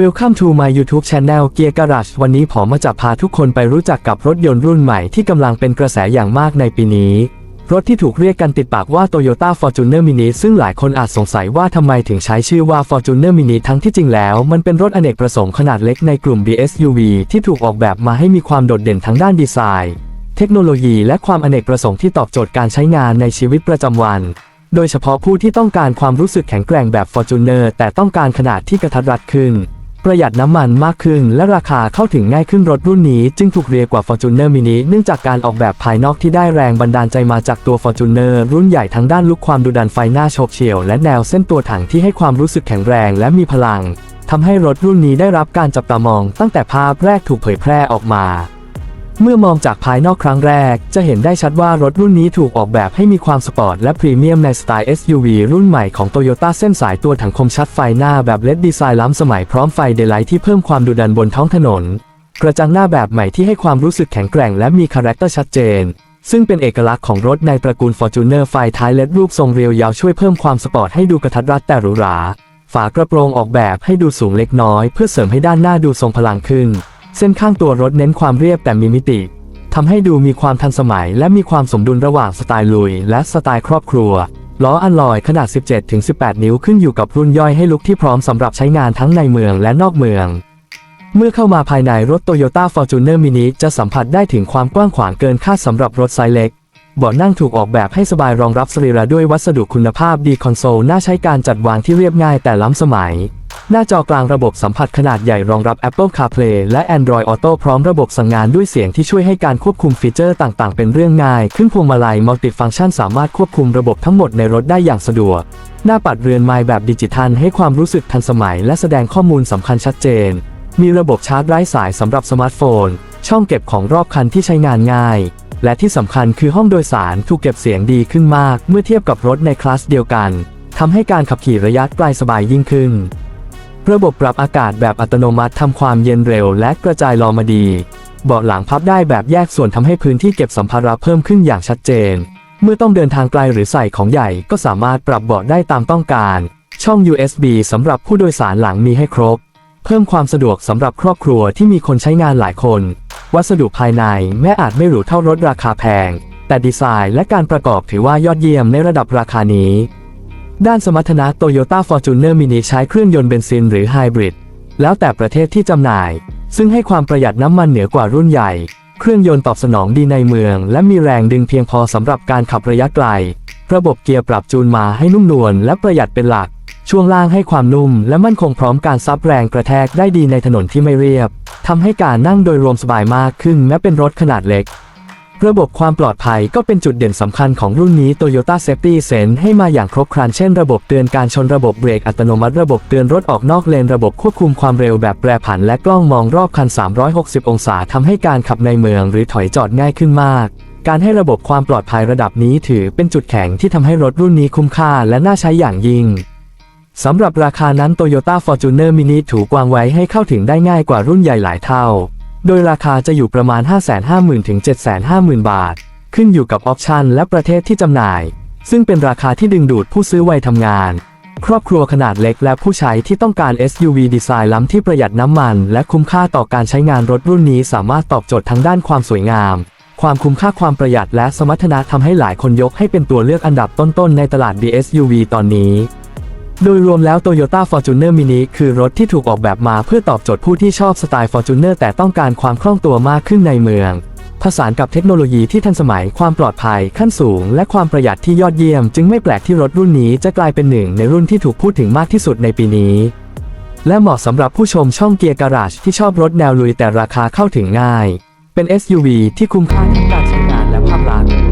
Welcome to my YouTube channel Gear Garage วันนี้ผมมาจะพาทุกคนไปรู้จักกับรถยนต์รุ่นใหม่ที่กำลังเป็นกระแสอย่างมากในปีนี้ รถที่ถูกเรียกกันติดปากว่า Toyota Fortuner Mini ซึ่งหลายคนอาจสงสัยว่าทำไมถึงใช้ชื่อว่า Fortuner Mini ทั้งที่จริงแล้ว มันเป็นรถอเนกประสงค์ขนาดเล็กในกลุ่ม BSUV ที่ถูกออกแบบมาให้มีความโดดเด่นทั้งด้านดีไซน์ เทคโนโลยี และความอเนกประสงค์ที่ตอบโจทย์การใช้งานในชีวิตประจำวันโดยเฉพาะผู้ที่ต้องการความรู้สึกแข็งแกร่งแบบ Fortuner แต่ต้องการขนาดที่กระทัดรัดขึ้น ประหยัดน้ำมันมากขึ้น และราคาเข้าถึงง่ายขึ้นรถรุ่นนี้จึงถูกเรียกว่า Fortuner Mini เนื่องจากการออกแบบภายนอกที่ได้แรงบันดาลใจมาจากตัว Fortuner รุ่นใหญ่ทั้งด้านลุกความดุดันไฟหน้าโฉบเฉี่ยว และแนวเส้นตัวถังที่ให้ความรู้สึกแข็งแรงและมีพลังทำให้รถรุ่นนี้ได้รับการจับตามอง ตั้งแต่ภาพแรกถูกเผยแพร่ออกมา เมื่อมองจากภายนอกครั้งแรก จะเห็นได้ชัดว่ารถรุ่นนี้ถูกออกแบบให้มีความสปอร์ตและพรีเมียมในสไตล์ SUV รุ่นใหม่ของ Toyota เส้นสายตัวถังคมชัดไฟหน้าแบบเลดดีไซน์ล้ำสมัยพร้อมไฟเดลไลท์ที่เพิ่มความดุดันบนท้องถนน กระจังหน้าแบบใหม่ที่ให้ความรู้สึกแข็งแกร่งและมีคาแรคเตอร์ชัดเจน ซึ่งเป็นเอกลักษณ์ของรถในตระกูล Fortuner ไฟท้ายเลดรูปทรงเรียวยาวช่วยเพิ่มความสปอร์ตให้ดูกระทัดรัดแต่หรูหรา ฝากระโปรงออกแบบให้ดูสูงเล็กน้อย เพื่อเสริมให้ด้านหน้าดูทรงพลังขึ้น เส้นข้างตัวรถเน้นความเรียบแต่มีมิติทำให้ดูมีความทันสมัย และมีความสมดุลระหว่างสไตล์ลุย และสไตล์ครอบครัว ล้ออัลลอยขนาด 17-18 นิ้วขึ้นอยู่กับรุ่นย่อยให้ลุกที่พร้อมสำหรับใช้งานทั้งในเมืองและนอกเมือง เมื่อเข้ามาภายในรถ Toyota Fortuner Mini จะสัมผัสได้ถึงความกว้างขวางเกินคาดสำหรับรถไซส์เล็กเบาะนั่งถูกออกแบบให้สบายรองรับสรีระด้วยวัสดุคุณภาพดีคอนโซลน่าใช้การจัดวางที่เรียบง่ายแต่ล้ำสมัย หน้าจอกลางระบบสัมผัสขนาดใหญ่รองรับ Apple CarPlay และ Android Auto พร้อมระบบสั่งงานด้วยเสียงที่ช่วยให้การควบคุมฟีเจอร์ต่างๆ เป็นเรื่องง่าย ขึ้นพวงมาลัยมัลติฟัง c t ชันสามารถควบคุมระบบทั้งหมดในรถได้อย่างสะดวก หน้าปัดเรือนไม้แบบดิจิทัลให้ความรู้สึกทันสมัย และแสดงข้อมูลสำคัญชัดเจน มีระบบชาร์จไร้สายสำหรับสมาร์ทโฟน ช่องเก็บของรอบคันที่ใช้งานง่าย และที่สำคัญคือห้องโดยสารถูกเก็บเสียงดีขึ้นมาก เมื่อเทียบกับรถในคลาสเดียวกันทำให้การขับขี่ระยะไกลสบายยิ่งขึ้น ระบบปรับอากาศแบบอัตโนมัติทำความเย็นเร็วและกระจายลอมาดี เบาะหลังพับได้แบบแยกส่วนทำให้พื้นที่เก็บสัมภาระเพิ่มขึ้นอย่างชัดเจน เมื่อต้องเดินทางไกลหรือใส่ของใหญ่ก็สามารถปรับเบาะได้ตามต้องการ ช่อง USB สำหรับผู้โดยสารหลังมีให้ครบ เพิ่มความสะดวกสำหรับครอบครัวที่มีคนใช้งานหลายคน วัสดุภายในแม้อาจไม่หรูเท่ารถราคาแพง แต่ดีไซน์และการประกอบถือว่ายอดเยี่ยมในระดับราคานี้ ด้านสมรรถนะ Toyota Fortuner Mini ใช้เครื่องยนต์เบนซินหรือไฮบริดแล้วแต่ประเทศที่จำหน่าย ซึ่งให้ความประหยัดน้ำมันเหนือกว่ารุ่นใหญ่ เครื่องยนต์ตอบสนองดีในเมือง และมีแรงดึงเพียงพอสำหรับการขับระยะไกล ระบบเกียร์ปรับจูนมาให้นุ่มนวลและประหยัดเป็นหลัก ช่วงล่างให้ความนุ่ม และมั่นคงพร้อมการซับแรงกระแทกได้ดีในถนนที่ไม่เรียบทำให้การนั่งโดยรวมสบายมากขึ้นแม้เป็นรถขนาดเล็ก ระบบความปลอดภัยก็เป็นจุดเด่นสำคัญของรุ่นนี้ Toyota Safety Sense ให้มาอย่างครบครันเช่นระบบเตือนการชนระบบเบรกอัตโนมัติระบบเตือนรถออกนอกเลนระบบควบคุมความเร็วแบบแปรผัน และกล้องมองรอบคัน 360 องศาทำให้การขับในเมืองหรือถอยจอดง่ายขึ้นมาก การให้ระบบความปลอดภัยระดับนี้ถือเป็นจุดแข็งที่ทำให้รถรุ่นนี้คุ้มค่าและน่าใช้อย่างยิ่งสำหรับราคานั้น Toyota Fortuner Mini ถูกวางไว้ให้เข้าถึงได้ง่ายกว่ารุ่นใหญ่หลายเท่า โดยราคาจะอยู่ประมาณ 550,000 ถึง 750,000 บาท ขึ้นอยู่กับออปชันและประเทศที่จำหน่าย ซึ่งเป็นราคาที่ดึงดูดผู้ซื้อวัยทำงาน ครอบครัวขนาดเล็กและผู้ใช้ที่ต้องการ SUV ดีไซน์ล้ำที่ประหยัดน้ำมัน และคุ้มค่าต่อการใช้งานรถรุ่นนี้สามารถตอบโจทย์ทั้งด้านความสวยงาม ความคุ้มค่าความประหยัดและสมรรถนะทำให้หลายคนยกให้เป็นตัวเลือกอันดับต้นๆในตลาด BSUV ตอนนี้ โดยรวมแล้ว Toyota Fortuner Mini คือรถที่ถูกออกแบบมาเพื่อตอบโจทย์ผู้ที่ชอบสไตล์ Fortuner แต่ต้องการความคล่องตัวมากขึ้นในเมือง ผสานกับเทคโนโลยีที่ทันสมัย ความปลอดภัยขั้นสูง และความประหยัดที่ยอดเยี่ยม จึงไม่แปลกที่รถรุ่นนี้จะกลายเป็นหนึ่งในรุ่นที่ถูกพูดถึงมากที่สุดในปีนี้ และเหมาะสำหรับผู้ชมช่องเกียร์การาจที่ชอบรถแนวลุยแต่ราคาเข้าถึงง่าย เป็น SUV ที่คุ้มค่าทั้งการใช้งานและภาพลักษณ์